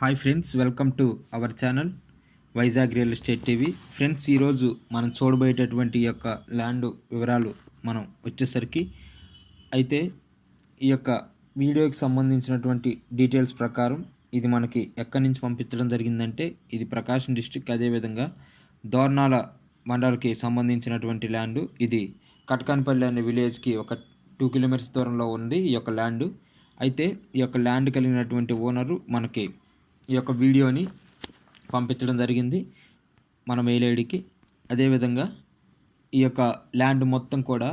Hi friends welcome to our channel Vizag real estate TV. Friends ఈరోజు మనం చూడబోయేటటువంటి ఈ యొక్క ల్యాండ్ వివరాలు మనం వచ్చేసరికి అయితే ఈ యొక్క వీడియోకి సంబంధించినటువంటి డీటెయిల్స్ ప్రకారం ఇది మనకి ఎక్కడి నుంచి పంపించడం జరిగిందంటే ఇది ప్రకాశం డిస్టిక్ అదేవిధంగా దోర్నాల మండలకి సంబంధించినటువంటి ల్యాండ్. ఇది కటకాన్పల్లి అనే విలేజ్కి ఒక టూ కిలోమీటర్స్ దూరంలో ఉంది ఈ యొక్క ల్యాండ్. అయితే ఈ యొక్క ల్యాండ్ కలిగినటువంటి ఓనరు మనకి ఈ యొక్క వీడియోని పంపించడం జరిగింది మన మెయిల్ ఐడికి అదేవిధంగా ఈ యొక్క ల్యాండ్ మొత్తం కూడా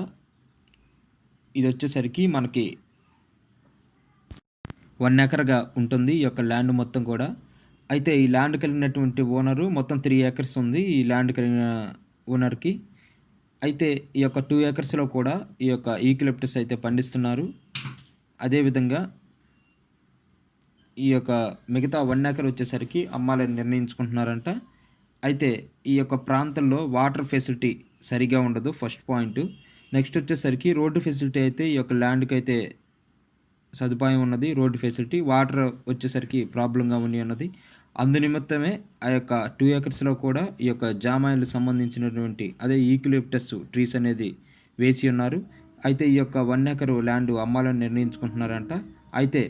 ఇది వచ్చేసరికి మనకి వన్ ఎకర్గా ఉంటుంది ఈ యొక్క ల్యాండ్ మొత్తం కూడా. అయితే ఈ ల్యాండ్ కలిగినటువంటి ఓనరు మొత్తం త్రీ ఏకర్స్ ఉంది ఈ ల్యాండ్ కలిగిన ఓనర్కి అయితే ఈ యొక్క టూ ఏకర్స్లో కూడా ఈ యొక్క ఈక్లిప్టస్ అయితే పండిస్తున్నారు. అదేవిధంగా ఈ యొక్క మిగతా వన్ ఏకర్ వచ్చేసరికి అమ్మాలని నిర్ణయించుకుంటున్నారంట. అయితే ఈ యొక్క ప్రాంతంలో వాటర్ ఫెసిలిటీ సరిగా ఉండదు ఫస్ట్ పాయింట్ నెక్స్ట్ వచ్చేసరికి రోడ్డు ఫెసిలిటీ అయితే ఈ యొక్క ల్యాండ్కి అయితే సదుపాయం ఉన్నది రోడ్డు ఫెసిలిటీ వాటర్ వచ్చేసరికి ప్రాబ్లంగా ఉండి ఉన్నది. అందు నిమిత్తమే ఆ యొక్క టూ ఏకర్స్లో కూడా ఈ యొక్క జామాయిలు సంబంధించినటువంటి అదే ఈక్లిప్టస్ ట్రీస్ అనేది వేసి ఉన్నారు. అయితే ఈ యొక్క వన్ ఏకర్ ల్యాండ్ అమ్మాలని నిర్ణయించుకుంటున్నారంట. అయితే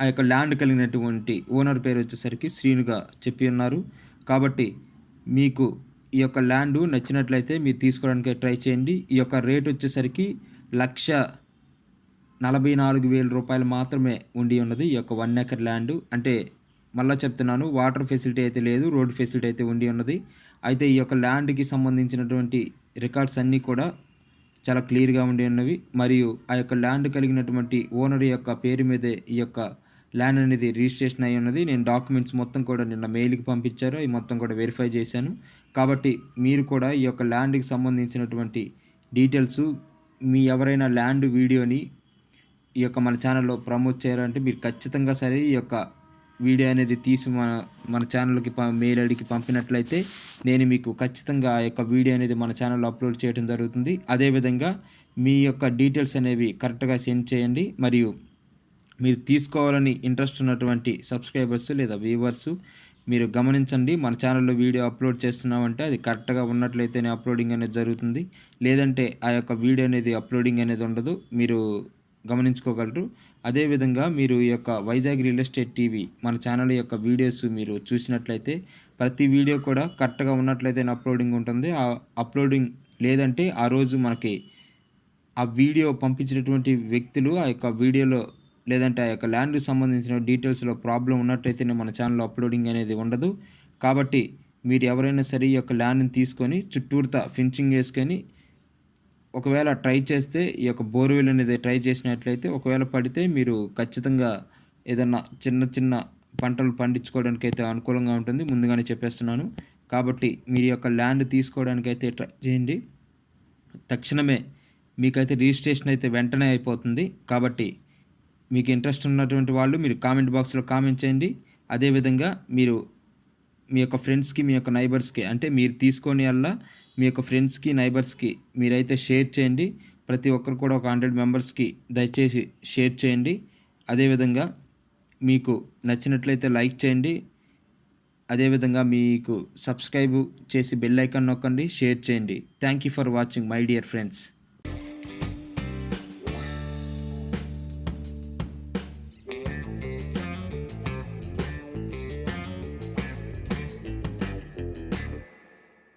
ఆ యొక్క ల్యాండ్ కలిగినటువంటి ఓనర్ పేరు వచ్చేసరికి శ్రీనుగా చెప్పి ఉన్నారు. కాబట్టి మీకు ఈ యొక్క ల్యాండ్ నచ్చినట్లయితే మీరు తీసుకోవడానికి ట్రై చేయండి. ఈ యొక్క రేట్ వచ్చేసరికి లక్ష నలభై నాలుగు వేల రూపాయలు మాత్రమే ఉండి ఉన్నది ఈ యొక్క వన్ ఎకర్ ల్యాండ్. అంటే మళ్ళీ చెప్తున్నాను వాటర్ ఫెసిలిటీ అయితే లేదు రోడ్ ఫెసిలిటీ అయితే ఉండి ఉన్నది. అయితే ఈ యొక్క ల్యాండ్కి సంబంధించినటువంటి రికార్డ్స్ అన్నీ కూడా చాలా క్లియర్గా ఉండి ఉన్నవి. మరియు ఆ యొక్క ల్యాండ్ కలిగినటువంటి ఓనర్ యొక్క పేరు మీదే ఈ యొక్క ల్యాండ్ అనేది రిజిస్ట్రేషన్ అయి ఉన్నది. నేను డాక్యుమెంట్స్ మొత్తం కూడా నిన్న మెయిల్కి పంపించారు. అవి మొత్తం కూడా వెరిఫై చేశాను. కాబట్టి మీరు కూడా ఈ యొక్క ల్యాండ్కి సంబంధించినటువంటి డీటెయిల్స్ మీ ఎవరైనా ల్యాండ్ వీడియోని ఈ యొక్క మన ఛానల్లో ప్రమోట్ చేయాలంటే మీరు ఖచ్చితంగా సరే ఈ యొక్క వీడియో అనేది తీసి మన మన ఛానల్కి ప మెయిల్ ఐడికి పంపినట్లయితే నేను మీకు ఖచ్చితంగా ఆ యొక్క వీడియో అనేది మన ఛానల్లో అప్లోడ్ చేయడం జరుగుతుంది. అదేవిధంగా మీ యొక్క డీటెయిల్స్ అనేవి కరెక్ట్గా సెండ్ చేయండి. మరియు మీరు తీసుకోవాలని ఇంట్రెస్ట్ ఉన్నటువంటి సబ్స్క్రైబర్స్ లేదా వ్యూవర్స్ మీరు గమనించండి. మన ఛానల్లో వీడియో అప్లోడ్ చేస్తున్నామంటే అది కరెక్ట్గా ఉన్నట్లయితేనే అప్లోడింగ్ అనేది జరుగుతుంది. లేదంటే ఆ యొక్క వీడియో అనేది అప్లోడింగ్ అనేది ఉండదు. మీరు గమనించుకోగలరు. అదేవిధంగా మీరు ఈ యొక్క వైజాగ్ రియల్ ఎస్టేట్ టీవీ మన ఛానల్ యొక్క వీడియోస్ మీరు చూసినట్లయితే ప్రతి వీడియో కూడా కరెక్ట్గా ఉన్నట్లయితే అప్లోడింగ్ ఉంటుంది. ఆ అప్లోడింగ్ లేదంటే ఆ రోజు మనకి ఆ వీడియో పంపించినటువంటి వ్యక్తులు ఆ యొక్క వీడియోలో లేదంటే ఆ యొక్క ల్యాండ్కి సంబంధించిన డీటెయిల్స్లో ప్రాబ్లం ఉన్నట్టయితేనే మన ఛానల్లో అప్లోడింగ్ అనేది ఉండదు. కాబట్టి మీరు ఎవరైనా సరే ఈ యొక్క ల్యాండ్ని తీసుకొని చుట్టూరుతా ఫినిషింగ్ వేసుకొని ఒకవేళ ట్రై చేస్తే ఈ యొక్క బోర్వెల్ అనేది ట్రై చేసినట్లయితే ఒకవేళ పడితే మీరు ఖచ్చితంగా ఏదన్నా చిన్న చిన్న పంటలు పండించుకోవడానికి అయితే అనుకూలంగా ఉంటుంది. ముందుగానే చెప్పేస్తున్నాను. కాబట్టి మీరు యొక్క ల్యాండ్ తీసుకోవడానికి అయితే ట్రై చేయండి. తక్షణమే మీకైతే రిజిస్ట్రేషన్ అయితే వెంటనే అయిపోతుంది. కాబట్టి మీకు ఇంట్రెస్ట్ ఉన్నటువంటి వాళ్ళు మీరు కామెంట్ బాక్స్లో కామెంట్ చేయండి. అదేవిధంగా మీరు మీ యొక్క ఫ్రెండ్స్కి మీ యొక్క నైబర్స్కి అంటే మీరు తీసుకొని వల్ల మీ యొక్క ఫ్రెండ్స్కి నైబర్స్కి మీరైతే షేర్ చేయండి. ప్రతి ఒక్కరు కూడా ఒక హండ్రెడ్ మెంబర్స్కి దయచేసి షేర్ చేయండి. అదేవిధంగా మీకు నచ్చినట్లయితే లైక్ చేయండి. అదేవిధంగా మీకు సబ్స్క్రైబ్ చేసి బెల్ ఐకాన్ నొక్కండి. షేర్ చేయండి. Thank you for watching my dear friends